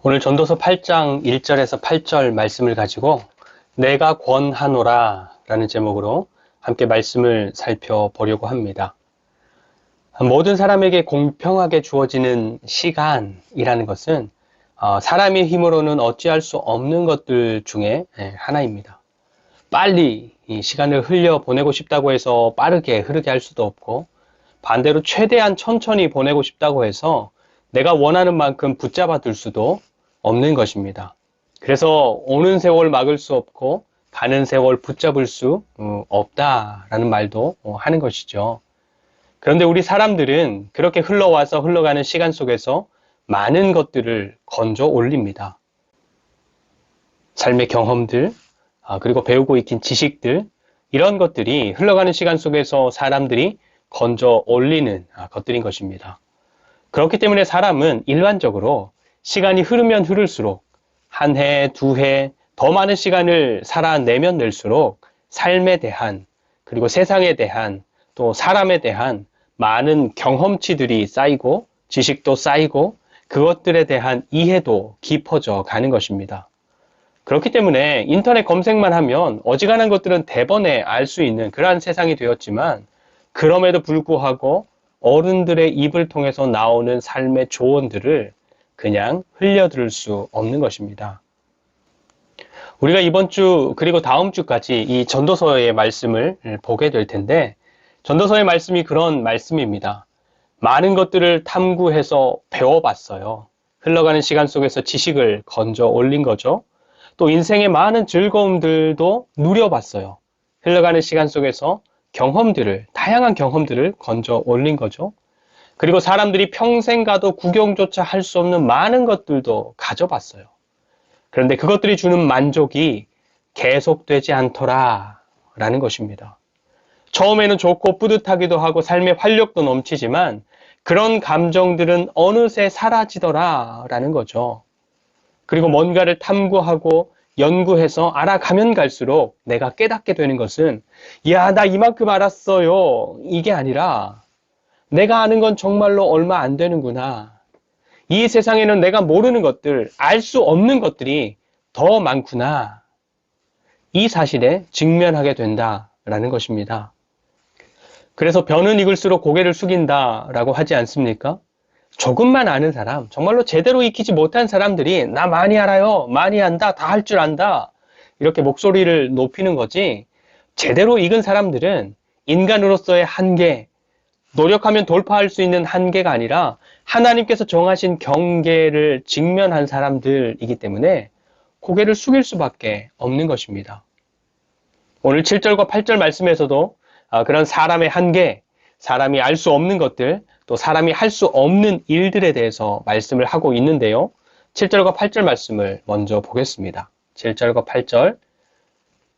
오늘 전도서 8장 1절에서 8절 말씀을 가지고 내가 권하노라 라는 제목으로 함께 말씀을 살펴보려고 합니다. 모든 사람에게 공평하게 주어지는 시간이라는 것은 어, 사람의 힘으로는 어찌할 수 없는 것들 중에 예, 하나입니다. 빨리 이 시간을 흘려 보내고 싶다고 해서 빠르게 흐르게 할 수도 없고 반대로 최대한 천천히 보내고 싶다고 해서 내가 원하는 만큼 붙잡아 둘 수도 없는 것입니다. 그래서 오는 세월 막을 수 없고 가는 세월 붙잡을 수 어, 없다라는 말도 어, 하는 것이죠. 그런데 우리 사람들은 그렇게 흘러와서 흘러가는 시간 속에서 많은 것들을 건져 올립니다. 삶의 경험들, 아, 그리고 배우고 익힌 지식들, 이런 것들이 흘러가는 시간 속에서 사람들이 건져 올리는 아, 것들인 것입니다. 그렇기 때문에 사람은 일반적으로 시간이 흐르면 흐를수록 한 해, 두 해, 더 많은 시간을 살아내면 낼수록 삶에 대한 그리고 세상에 대한 또 사람에 대한 많은 경험치들이 쌓이고 지식도 쌓이고 그것들에 대한 이해도 깊어져 가는 것입니다. 그렇기 때문에 인터넷 검색만 하면 어지간한 것들은 대번에 알 수 있는 그러한 세상이 되었지만 그럼에도 불구하고 어른들의 입을 통해서 나오는 삶의 조언들을 그냥 흘려들을 수 없는 것입니다. 우리가 이번 주 그리고 다음 주까지 이 전도서의 말씀을 보게 될 텐데 전도서의 말씀이 그런 말씀입니다. 많은 것들을 탐구해서 배워봤어요. 흘러가는 시간 속에서 지식을 건져 올린 거죠. 또 인생의 많은 즐거움들도 누려봤어요. 흘러가는 시간 속에서 경험들을, 다양한 경험들을 건져 올린 거죠. 그리고 사람들이 평생 가도 구경조차 할 수 없는 많은 것들도 가져봤어요. 그런데 그것들이 주는 만족이 계속되지 않더라 라는 것입니다. 처음에는 좋고 뿌듯하기도 하고 삶의 활력도 넘치지만 그런 감정들은 어느새 사라지더라 라는 거죠. 그리고 뭔가를 탐구하고 연구해서 알아가면 갈수록 내가 깨닫게 되는 것은 야, 나 이만큼 알았어요. 이게 아니라 내가 아는 건 정말로 얼마 안 되는구나. 이 세상에는 내가 모르는 것들, 알 수 없는 것들이 더 많구나. 이 사실에 직면하게 된다라는 것입니다. 그래서 변은 익을수록 고개를 숙인다라고 하지 않습니까? 조금만 아는 사람, 정말로 제대로 익히지 못한 사람들이 나 많이 알아요, 많이 안다, 다 할 줄 안다. 이렇게 목소리를 높이는 거지. 제대로 익은 사람들은 인간으로서의 한계, 노력하면 돌파할 수 있는 한계가 아니라 하나님께서 정하신 경계를 직면한 사람들이기 때문에 고개를 숙일 수밖에 없는 것입니다. 오늘 7절과 8절 말씀에서도 아, 그런 사람의 한계, 사람이 알 수 없는 것들, 또 사람이 할 수 없는 일들에 대해서 말씀을 하고 있는데요. 7절과 8절 말씀을 먼저 보겠습니다. 7절과 8절.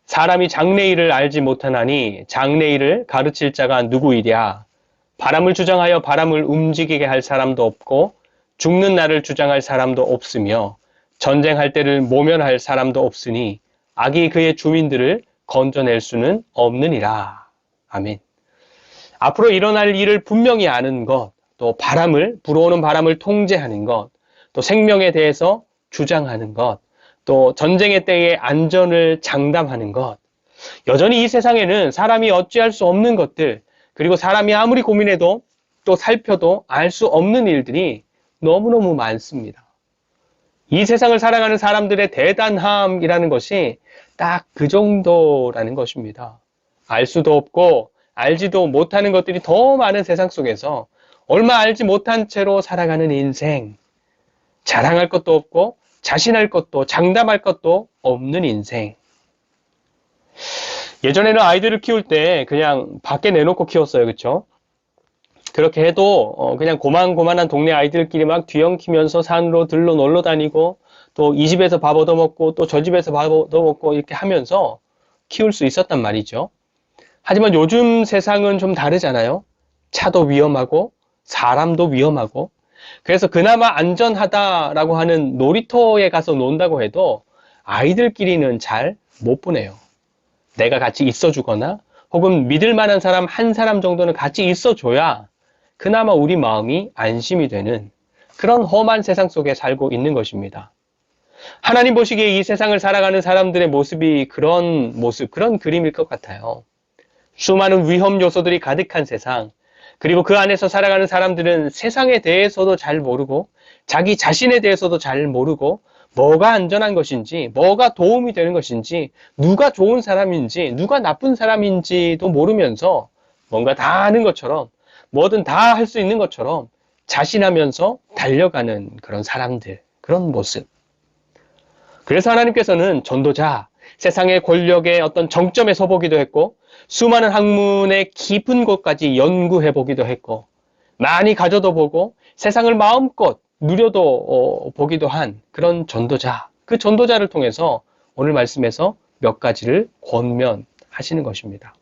사람이 장래일을 알지 못하나니 장래일을 가르칠 자가 누구이랴? 바람을 주장하여 바람을 움직이게 할 사람도 없고 죽는 날을 주장할 사람도 없으며 전쟁할 때를 모면할 사람도 없으니 악이 그의 주민들을 건져낼 수는 없느니라. 아멘. 앞으로 일어날 일을 분명히 아는 것, 또 바람을, 불어오는 바람을 통제하는 것, 또 생명에 대해서 주장하는 것, 또 전쟁의 때의 안전을 장담하는 것. 여전히 이 세상에는 사람이 어찌할 수 없는 것들, 그리고 사람이 아무리 고민해도 또 살펴도 알 수 없는 일들이 너무너무 많습니다. 이 세상을 살아가는 사람들의 대단함이라는 것이 딱 그 정도라는 것입니다. 알 수도 없고 알지도 못하는 것들이 더 많은 세상 속에서 얼마 알지 못한 채로 살아가는 인생. 자랑할 것도 없고 자신할 것도 장담할 것도 없는 인생. 예전에는 아이들을 키울 때 그냥 밖에 내놓고 키웠어요. 그쵸? 그렇게 해도 어 그냥 고만고만한 동네 아이들끼리 막 뒤엉키면서 산으로 들러 놀러 다니고 또 이 집에서 밥 얻어먹고 또 저 집에서 밥 얻어먹고 이렇게 하면서 키울 수 있었단 말이죠. 하지만 요즘 세상은 좀 다르잖아요. 차도 위험하고 사람도 위험하고 그래서 그나마 안전하다라고 하는 놀이터에 가서 논다고 해도 아이들끼리는 잘 못 보내요. 내가 같이 있어주거나 혹은 믿을 만한 사람 한 사람 정도는 같이 있어줘야 그나마 우리 마음이 안심이 되는 그런 험한 세상 속에 살고 있는 것입니다. 하나님 보시기에 이 세상을 살아가는 사람들의 모습이 그런 모습, 그런 그림일 것 같아요. 수많은 위험 요소들이 가득한 세상, 그리고 그 안에서 살아가는 사람들은 세상에 대해서도 잘 모르고, 자기 자신에 대해서도 잘 모르고, 뭐가 안전한 것인지, 뭐가 도움이 되는 것인지, 누가 좋은 사람인지, 누가 나쁜 사람인지도 모르면서 뭔가 다 아는 것처럼, 뭐든 다 할 수 있는 것처럼 자신하면서 달려가는 그런 사람들, 그런 모습. 그래서 하나님께서는 전도자, 세상의 권력의 어떤 정점에 서보기도 했고, 수많은 학문의 깊은 곳까지 연구해 보기도 했고, 많이 가져도 보고, 세상을 마음껏 누려도 어, 보기도 한 그런 전도자, 그 전도자를 통해서 오늘 말씀에서 몇 가지를 권면하시는 것입니다.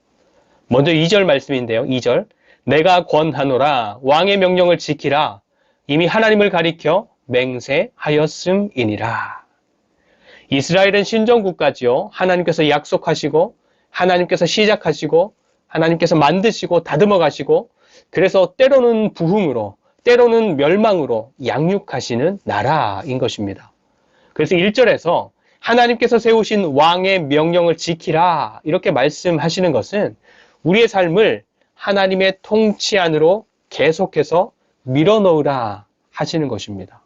먼저 2절 말씀인데요. 2절. 내가 권하노라 왕의 명령을 지키라 이미 하나님을 가리켜 맹세하였음이니라. 이스라엘은 신정 국가지요. 하나님께서 약속하시고 하나님께서 시작하시고 하나님께서 만드시고 다듬어 가시고 그래서 때로는 부흥으로 때로는 멸망으로 양육하시는 나라인 것입니다. 그래서 1절에서 하나님께서 세우신 왕의 명령을 지키라 이렇게 말씀하시는 것은 우리의 삶을 하나님의 통치 안으로 계속해서 밀어넣으라 하시는 것입니다.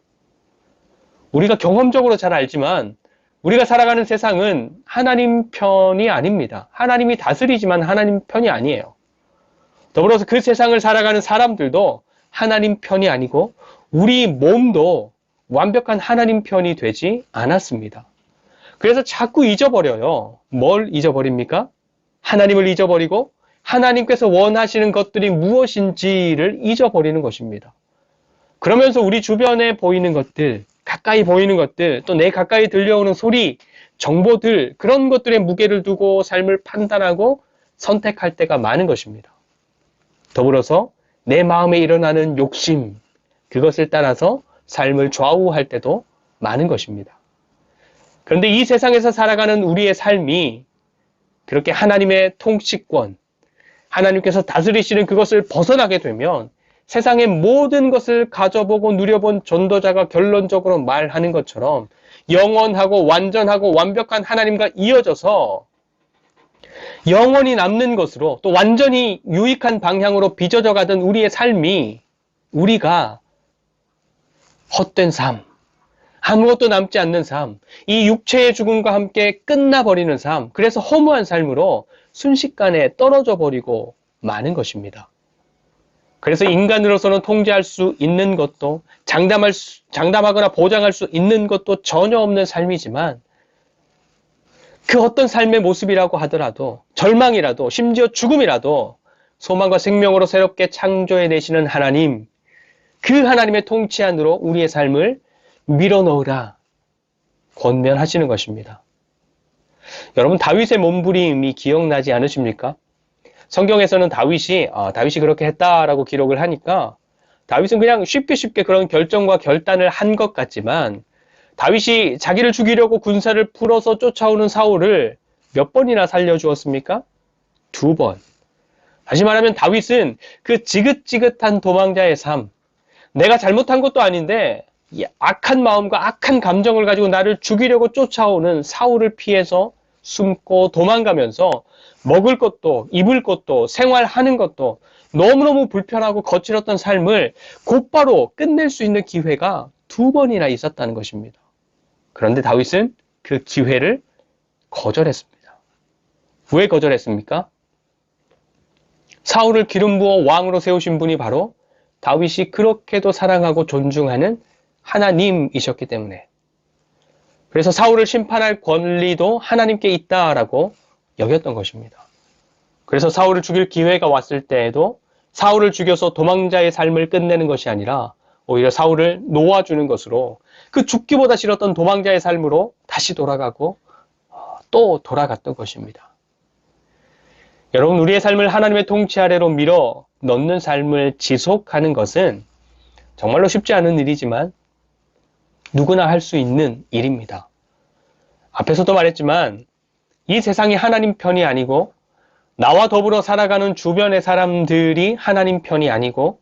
우리가 경험적으로 잘 알지만 우리가 살아가는 세상은 하나님 편이 아닙니다. 하나님이 다스리지만 하나님 편이 아니에요. 더불어서 그 세상을 살아가는 사람들도 하나님 편이 아니고 우리 몸도 완벽한 하나님 편이 되지 않았습니다. 그래서 자꾸 잊어버려요. 뭘 잊어버립니까? 하나님을 잊어버리고 하나님께서 원하시는 것들이 무엇인지를 잊어버리는 것입니다. 그러면서 우리 주변에 보이는 것들, 가까이 보이는 것들, 또 내 가까이 들려오는 소리, 정보들, 그런 것들의 무게를 두고 삶을 판단하고 선택할 때가 많은 것입니다. 더불어서 내 마음에 일어나는 욕심, 그것을 따라서 삶을 좌우할 때도 많은 것입니다. 그런데 이 세상에서 살아가는 우리의 삶이 그렇게 하나님의 통치권, 하나님께서 다스리시는 그것을 벗어나게 되면 세상의 모든 것을 가져보고 누려본 전도자가 결론적으로 말하는 것처럼 영원하고 완전하고 완벽한 하나님과 이어져서 영원히 남는 것으로 또 완전히 유익한 방향으로 빚어져 가던 우리의 삶이 우리가 헛된 삶, 아무것도 남지 않는 삶, 이 육체의 죽음과 함께 끝나버리는 삶, 그래서 허무한 삶으로 순식간에 떨어져 버리고 마는 것입니다. 그래서 인간으로서는 통제할 수 있는 것도 장담할 수, 장담하거나 보장할 수 있는 것도 전혀 없는 삶이지만 그 어떤 삶의 모습이라고 하더라도 절망이라도 심지어 죽음이라도 소망과 생명으로 새롭게 창조해 내시는 하나님 그 하나님의 통치 안으로 우리의 삶을 밀어넣으라 권면하시는 것입니다. 여러분 다윗의 몸부림이 기억나지 않으십니까? 성경에서는 다윗이 아, 다윗이 그렇게 했다라고 기록을 하니까 다윗은 그냥 쉽게 쉽게 그런 결정과 결단을 한 것 같지만 다윗이 자기를 죽이려고 군사를 풀어서 쫓아오는 사울을 몇 번이나 살려주었습니까? 두 번. 다시 말하면 다윗은 그 지긋지긋한 도망자의 삶, 내가 잘못한 것도 아닌데 악한 마음과 악한 감정을 가지고 나를 죽이려고 쫓아오는 사울을 피해서 숨고 도망가면서 먹을 것도 입을 것도 생활하는 것도 너무너무 불편하고 거칠었던 삶을 곧바로 끝낼 수 있는 기회가 두 번이나 있었다는 것입니다. 그런데 다윗은 그 기회를 거절했습니다. 왜 거절했습니까? 사울을 기름 부어 왕으로 세우신 분이 바로 다윗이 그렇게도 사랑하고 존중하는 하나님이셨기 때문에 그래서 사울을 심판할 권리도 하나님께 있다라고 여겼던 것입니다. 그래서 사울을 죽일 기회가 왔을 때에도 사울을 죽여서 도망자의 삶을 끝내는 것이 아니라 오히려 사울을 놓아주는 것으로 그 죽기보다 싫었던 도망자의 삶으로 다시 돌아가고 어, 또 돌아갔던 것입니다. 여러분, 우리의 삶을 하나님의 통치 아래로 밀어 넣는 삶을 지속하는 것은 정말로 쉽지 않은 일이지만 누구나 할 수 있는 일입니다. 앞에서도 말했지만 이 세상이 하나님 편이 아니고 나와 더불어 살아가는 주변의 사람들이 하나님 편이 아니고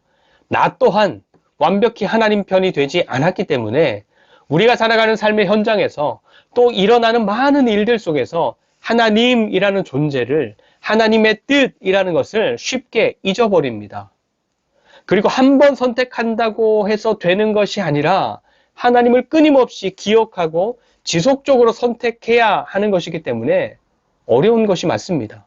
나 또한 완벽히 하나님 편이 되지 않았기 때문에 우리가 살아가는 삶의 현장에서 또 일어나는 많은 일들 속에서 하나님이라는 존재를 하나님의 뜻이라는 것을 쉽게 잊어버립니다. 그리고 한 번 선택한다고 해서 되는 것이 아니라 하나님을 끊임없이 기억하고 지속적으로 선택해야 하는 것이기 때문에 어려운 것이 맞습니다.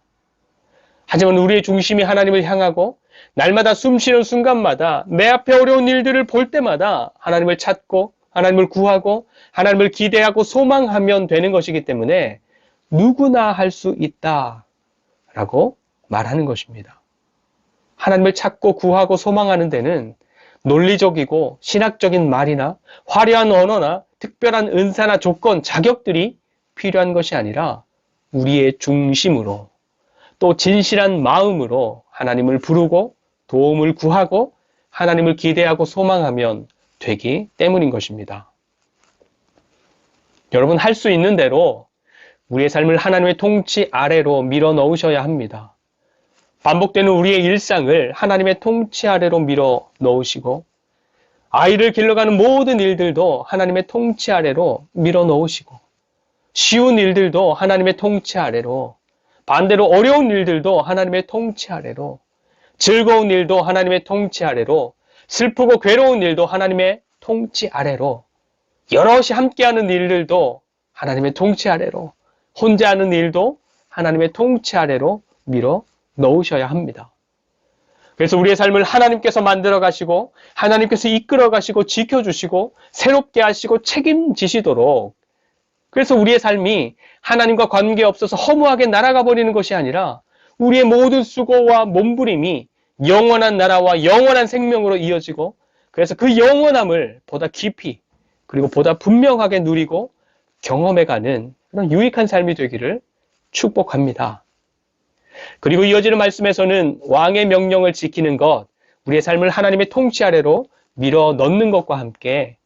하지만 우리의 중심이 하나님을 향하고 날마다 숨 쉬는 순간마다 내 앞에 어려운 일들을 볼 때마다 하나님을 찾고 하나님을 구하고 하나님을 기대하고 소망하면 되는 것이기 때문에 누구나 할 수 있다 라고 말하는 것입니다. 하나님을 찾고 구하고 소망하는 데는 논리적이고 신학적인 말이나 화려한 언어나 특별한 은사나 조건, 자격들이 필요한 것이 아니라 우리의 중심으로 또 진실한 마음으로 하나님을 부르고 도움을 구하고 하나님을 기대하고 소망하면 되기 때문인 것입니다. 여러분 할 수 있는 대로 우리의 삶을 하나님의 통치 아래로 밀어 넣으셔야 합니다. 반복되는 우리의 일상을 하나님의 통치 아래로 밀어 넣으시고 아이를 길러가는 모든 일들도 하나님의 통치 아래로 밀어 넣으시고 쉬운 일들도 하나님의 통치 아래로 반대로 어려운 일들도 하나님의 통치 아래로 즐거운 일도 하나님의 통치 아래로 슬프고 괴로운 일도 하나님의 통치 아래로 여럿이 함께하는 일들도 하나님의 통치 아래로 혼자 하는 일도 하나님의 통치 아래로 밀어 넣으셔야 합니다. 그래서 우리의 삶을 하나님께서 만들어 가시고 하나님께서 이끌어 가시고 지켜 주시고 새롭게 하시고 책임지시도록 그래서 우리의 삶이 하나님과 관계없어서 허무하게 날아가 버리는 것이 아니라 우리의 모든 수고와 몸부림이 영원한 나라와 영원한 생명으로 이어지고 그래서 그 영원함을 보다 깊이 그리고 보다 분명하게 누리고 경험해가는 그런 유익한 삶이 되기를 축복합니다. 그리고 이어지는 말씀에서는 왕의 명령을 지키는 것, 우리의 삶을 하나님의 통치 아래로 밀어 넣는 것과 함께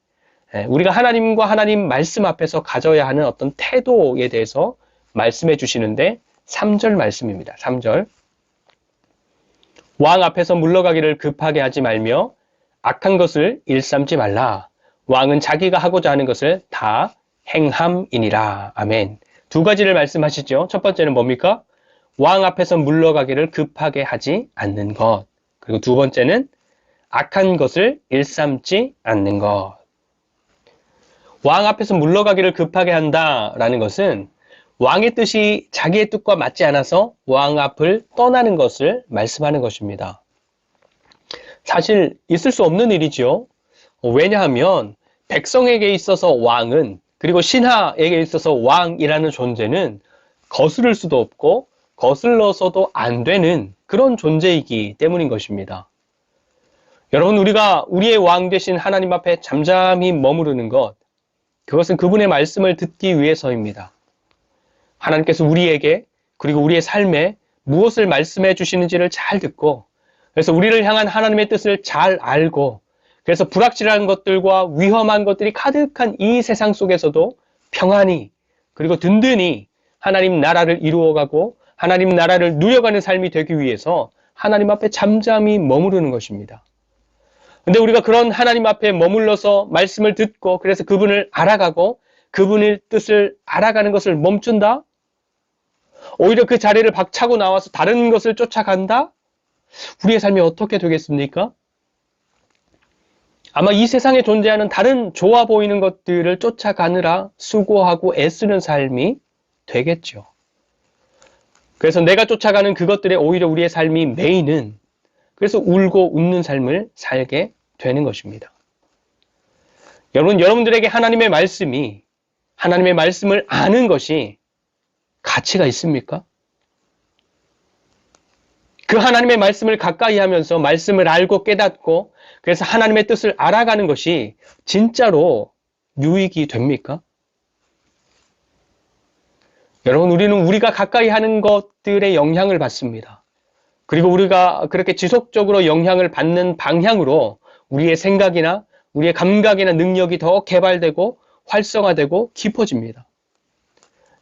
예, 우리가 하나님과 하나님 말씀 앞에서 가져야 하는 어떤 태도에 대해서 말씀해 주시는데 3절 말씀입니다. 3절. 왕 앞에서 물러가기를 급하게 하지 말며 악한 것을 일삼지 말라. 왕은 자기가 하고자 하는 것을 다 행함이니라. 아멘. 두 가지를 말씀하시죠. 첫 번째는 뭡니까? 왕 앞에서 물러가기를 급하게 하지 않는 것. 그리고 두 번째는 악한 것을 일삼지 않는 것. 왕 앞에서 물러가기를 급하게 한다라는 것은 왕의 뜻이 자기의 뜻과 맞지 않아서 왕 앞을 떠나는 것을 말씀하는 것입니다. 사실 있을 수 없는 일이지요. 왜냐하면 백성에게 있어서 왕은 그리고 신하에게 있어서 왕이라는 존재는 거스를 수도 없고 거슬러서도 안 되는 그런 존재이기 때문인 것입니다. 여러분, 우리가 우리의 왕 대신 하나님 앞에 잠잠히 머무르는 것, 그것은 그분의 말씀을 듣기 위해서입니다. 하나님께서 우리에게 그리고 우리의 삶에 무엇을 말씀해 주시는지를 잘 듣고 그래서 우리를 향한 하나님의 뜻을 잘 알고 그래서 불확실한 것들과 위험한 것들이 가득한 이 세상 속에서도 평안히 그리고 든든히 하나님 나라를 이루어가고 하나님 나라를 누려가는 삶이 되기 위해서 하나님 앞에 잠잠히 머무르는 것입니다. 근데 우리가 그런 하나님 앞에 머물러서 말씀을 듣고 그래서 그분을 알아가고 그분의 뜻을 알아가는 것을 멈춘다? 오히려 그 자리를 박차고 나와서 다른 것을 쫓아간다? 우리의 삶이 어떻게 되겠습니까? 아마 이 세상에 존재하는 다른 좋아 보이는 것들을 쫓아가느라 수고하고 애쓰는 삶이 되겠죠. 그래서 내가 쫓아가는 그것들에 오히려 우리의 삶이 메인은 그래서 울고 웃는 삶을 살게 되는 것입니다. 여러분, 여러분들에게 하나님의 말씀이 하나님의 말씀을 아는 것이 가치가 있습니까? 그 하나님의 말씀을 가까이 하면서 말씀을 알고 깨닫고 그래서 하나님의 뜻을 알아가는 것이 진짜로 유익이 됩니까? 여러분, 우리는 우리가 가까이 하는 것들의 영향을 받습니다. 그리고 우리가 그렇게 지속적으로 영향을 받는 방향으로 우리의 생각이나 우리의 감각이나 능력이 더 개발되고 활성화되고 깊어집니다.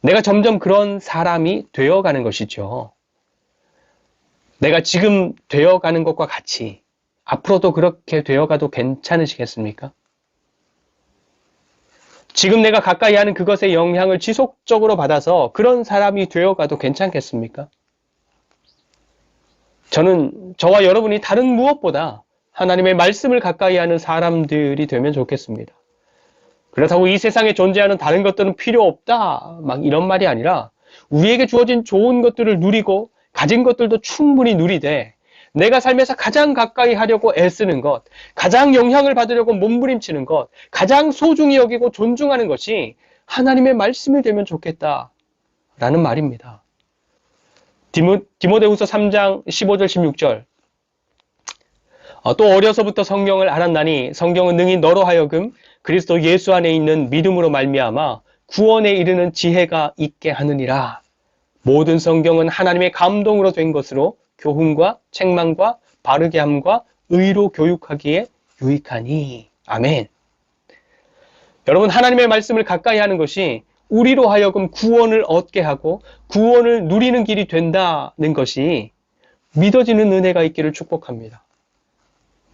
내가 점점 그런 사람이 되어가는 것이죠. 내가 지금 되어가는 것과 같이 앞으로도 그렇게 되어가도 괜찮으시겠습니까? 지금 내가 가까이 하는 그것의 영향을 지속적으로 받아서 그런 사람이 되어가도 괜찮겠습니까? 저는 저와 여러분이 다른 무엇보다 하나님의 말씀을 가까이 하는 사람들이 되면 좋겠습니다. 그렇다고 이 세상에 존재하는 다른 것들은 필요 없다. 막 이런 말이 아니라 우리에게 주어진 좋은 것들을 누리고 가진 것들도 충분히 누리되 내가 삶에서 가장 가까이 하려고 애쓰는 것, 가장 영향을 받으려고 몸부림치는 것, 가장 소중히 여기고 존중하는 것이 하나님의 말씀이 되면 좋겠다. 라는 말입니다. 디모, 디모데후서 3장 15절 16절 어, 또 어려서부터 성경을 알았나니 성경은 능히 너로 하여금 그리스도 예수 안에 있는 믿음으로 말미암아 구원에 이르는 지혜가 있게 하느니라. 모든 성경은 하나님의 감동으로 된 것으로 교훈과 책망과 바르게 함과 의로 교육하기에 유익하니. 아멘. 여러분, 하나님의 말씀을 가까이 하는 것이 우리로 하여금 구원을 얻게 하고 구원을 누리는 길이 된다는 것이 믿어지는 은혜가 있기를 축복합니다.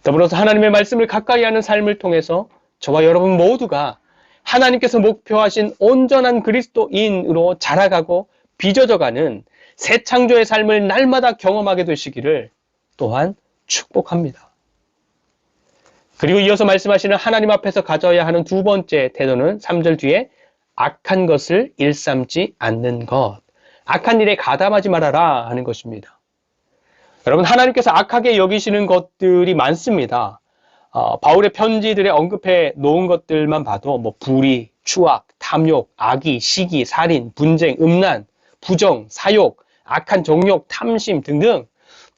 더불어서 하나님의 말씀을 가까이 하는 삶을 통해서 저와 여러분 모두가 하나님께서 목표하신 온전한 그리스도인으로 자라가고 빚어져가는 새 창조의 삶을 날마다 경험하게 되시기를 또한 축복합니다. 그리고 이어서 말씀하시는 하나님 앞에서 가져야 하는 두 번째 태도는 3절 뒤에 악한 것을 일삼지 않는 것. 악한 일에 가담하지 말아라 하는 것입니다. 여러분, 하나님께서 악하게 여기시는 것들이 많습니다. 어, 바울의 편지들에 언급해 놓은 것들만 봐도 뭐 불의, 추악, 탐욕, 악의, 시기, 살인, 분쟁, 음란, 부정, 사욕, 악한 정욕, 탐심 등등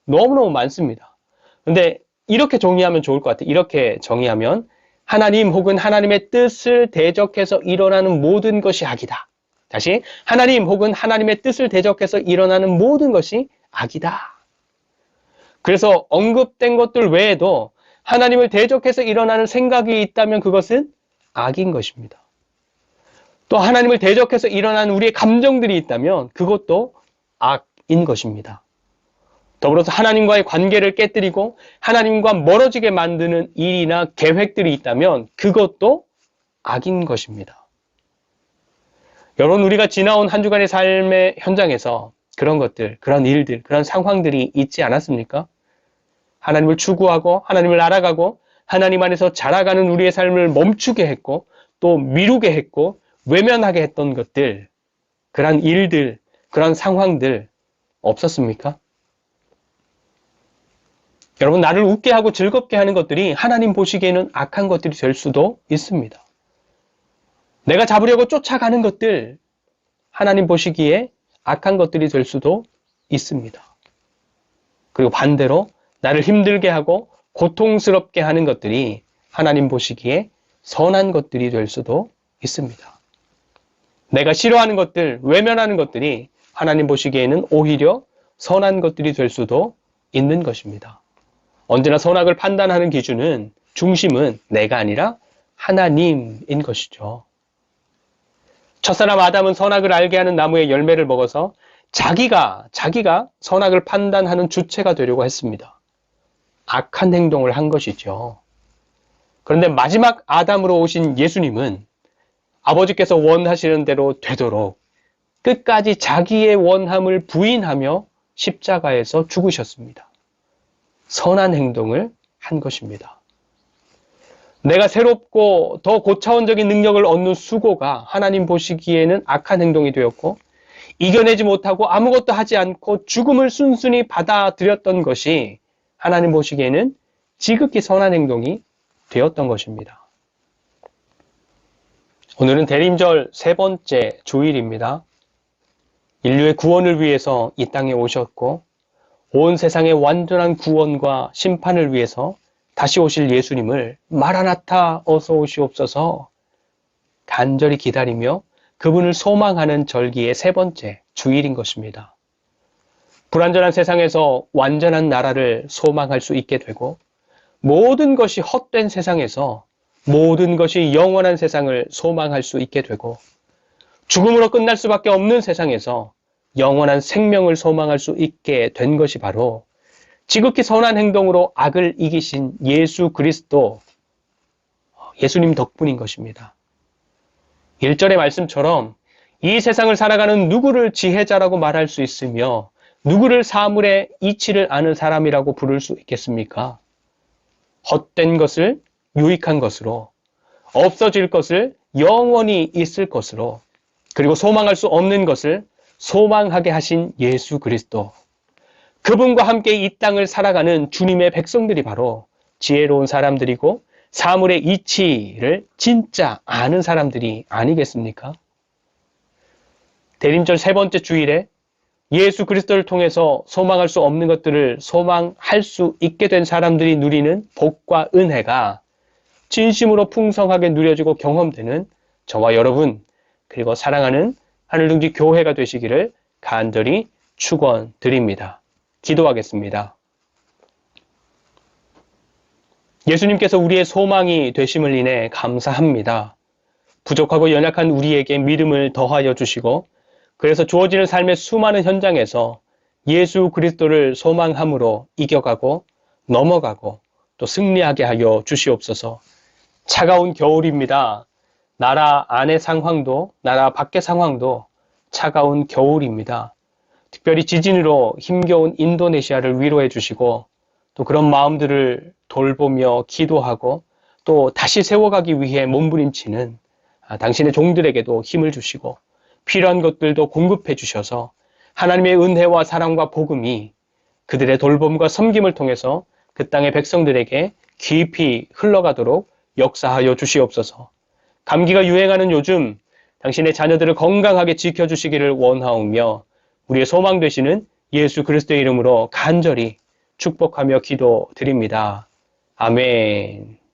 너무너무 많습니다. 근데 이렇게 정리하면 좋을 것 같아요. 이렇게 정의하면 하나님 혹은 하나님의 뜻을 대적해서 일어나는 모든 것이 악이다. 다시 하나님 혹은 하나님의 뜻을 대적해서 일어나는 모든 것이 악이다. 그래서 언급된 것들 외에도 하나님을 대적해서 일어나는 생각이 있다면 그것은 악인 것입니다. 또 하나님을 대적해서 일어나는 우리의 감정들이 있다면 그것도 악인 것입니다. 더불어서 하나님과의 관계를 깨뜨리고 하나님과 멀어지게 만드는 일이나 계획들이 있다면 그것도 악인 것입니다. 여러분, 우리가 지나온 한 주간의 삶의 현장에서 그런 것들, 그런 일들, 그런 상황들이 있지 않았습니까? 하나님을 추구하고 하나님을 알아가고 하나님 안에서 자라가는 우리의 삶을 멈추게 했고 또 미루게 했고 외면하게 했던 것들, 그런 일들, 그런 상황들 없었습니까? 여러분, 나를 웃게 하고 즐겁게 하는 것들이 하나님 보시기에는 악한 것들이 될 수도 있습니다. 내가 잡으려고 쫓아가는 것들, 하나님 보시기에 악한 것들이 될 수도 있습니다. 그리고 반대로 나를 힘들게 하고 고통스럽게 하는 것들이 하나님 보시기에 선한 것들이 될 수도 있습니다. 내가 싫어하는 것들, 외면하는 것들이 하나님 보시기에는 오히려 선한 것들이 될 수도 있는 것입니다. 언제나 선악을 판단하는 기준은 중심은 내가 아니라 하나님인 것이죠. 첫사람 아담은 선악을 알게 하는 나무의 열매를 먹어서 자기가 자기가 선악을 판단하는 주체가 되려고 했습니다. 악한 행동을 한 것이죠. 그런데 마지막 아담으로 오신 예수님은 아버지께서 원하시는 대로 되도록 끝까지 자기의 원함을 부인하며 십자가에서 죽으셨습니다. 선한 행동을 한 것입니다. 내가 새롭고 더 고차원적인 능력을 얻는 수고가 하나님 보시기에는 악한 행동이 되었고 이겨내지 못하고 아무것도 하지 않고 죽음을 순순히 받아들였던 것이 하나님 보시기에는 지극히 선한 행동이 되었던 것입니다. 오늘은 대림절 세 번째 주일입니다. 인류의 구원을 위해서 이 땅에 오셨고 온 세상의 완전한 구원과 심판을 위해서 다시 오실 예수님을 마라나타 어서 오시옵소서 간절히 기다리며 그분을 소망하는 절기의 세 번째 주일인 것입니다. 불완전한 세상에서 완전한 나라를 소망할 수 있게 되고 모든 것이 헛된 세상에서 모든 것이 영원한 세상을 소망할 수 있게 되고 죽음으로 끝날 수밖에 없는 세상에서 영원한 생명을 소망할 수 있게 된 것이 바로 지극히 선한 행동으로 악을 이기신 예수 그리스도, 예수님 덕분인 것입니다. 1절의 말씀처럼 이 세상을 살아가는 누구를 지혜자라고 말할 수 있으며 누구를 사물의 이치를 아는 사람이라고 부를 수 있겠습니까? 헛된 것을 유익한 것으로, 없어질 것을 영원히 있을 것으로, 그리고 소망할 수 없는 것을 소망하게 하신 예수 그리스도. 그분과 함께 이 땅을 살아가는 주님의 백성들이 바로 지혜로운 사람들이고 사물의 이치를 진짜 아는 사람들이 아니겠습니까? 대림절 세 번째 주일에 예수 그리스도를 통해서 소망할 수 없는 것들을 소망할 수 있게 된 사람들이 누리는 복과 은혜가 진심으로 풍성하게 누려지고 경험되는 저와 여러분 그리고 사랑하는 하늘둥지 교회가 되시기를 간절히 축원드립니다. 기도하겠습니다. 예수님께서 우리의 소망이 되심을 인해 감사합니다. 부족하고 연약한 우리에게 믿음을 더하여 주시고 그래서 주어지는 삶의 수많은 현장에서 예수 그리스도를 소망함으로 이겨가고 넘어가고 또 승리하게 하여 주시옵소서. 차가운 겨울입니다. 나라 안의 상황도 나라 밖의 상황도 차가운 겨울입니다. 특별히 지진으로 힘겨운 인도네시아를 위로해 주시고 또 그런 마음들을 돌보며 기도하고 또 다시 세워가기 위해 몸부림치는 아, 당신의 종들에게도 힘을 주시고 필요한 것들도 공급해 주셔서 하나님의 은혜와 사랑과 복음이 그들의 돌봄과 섬김을 통해서 그 땅의 백성들에게 깊이 흘러가도록 역사하여 주시옵소서. 감기가 유행하는 요즘 당신의 자녀들을 건강하게 지켜주시기를 원하오며 우리의 소망 되시는 예수 그리스도의 이름으로 간절히 축복하며 기도드립니다. 아멘.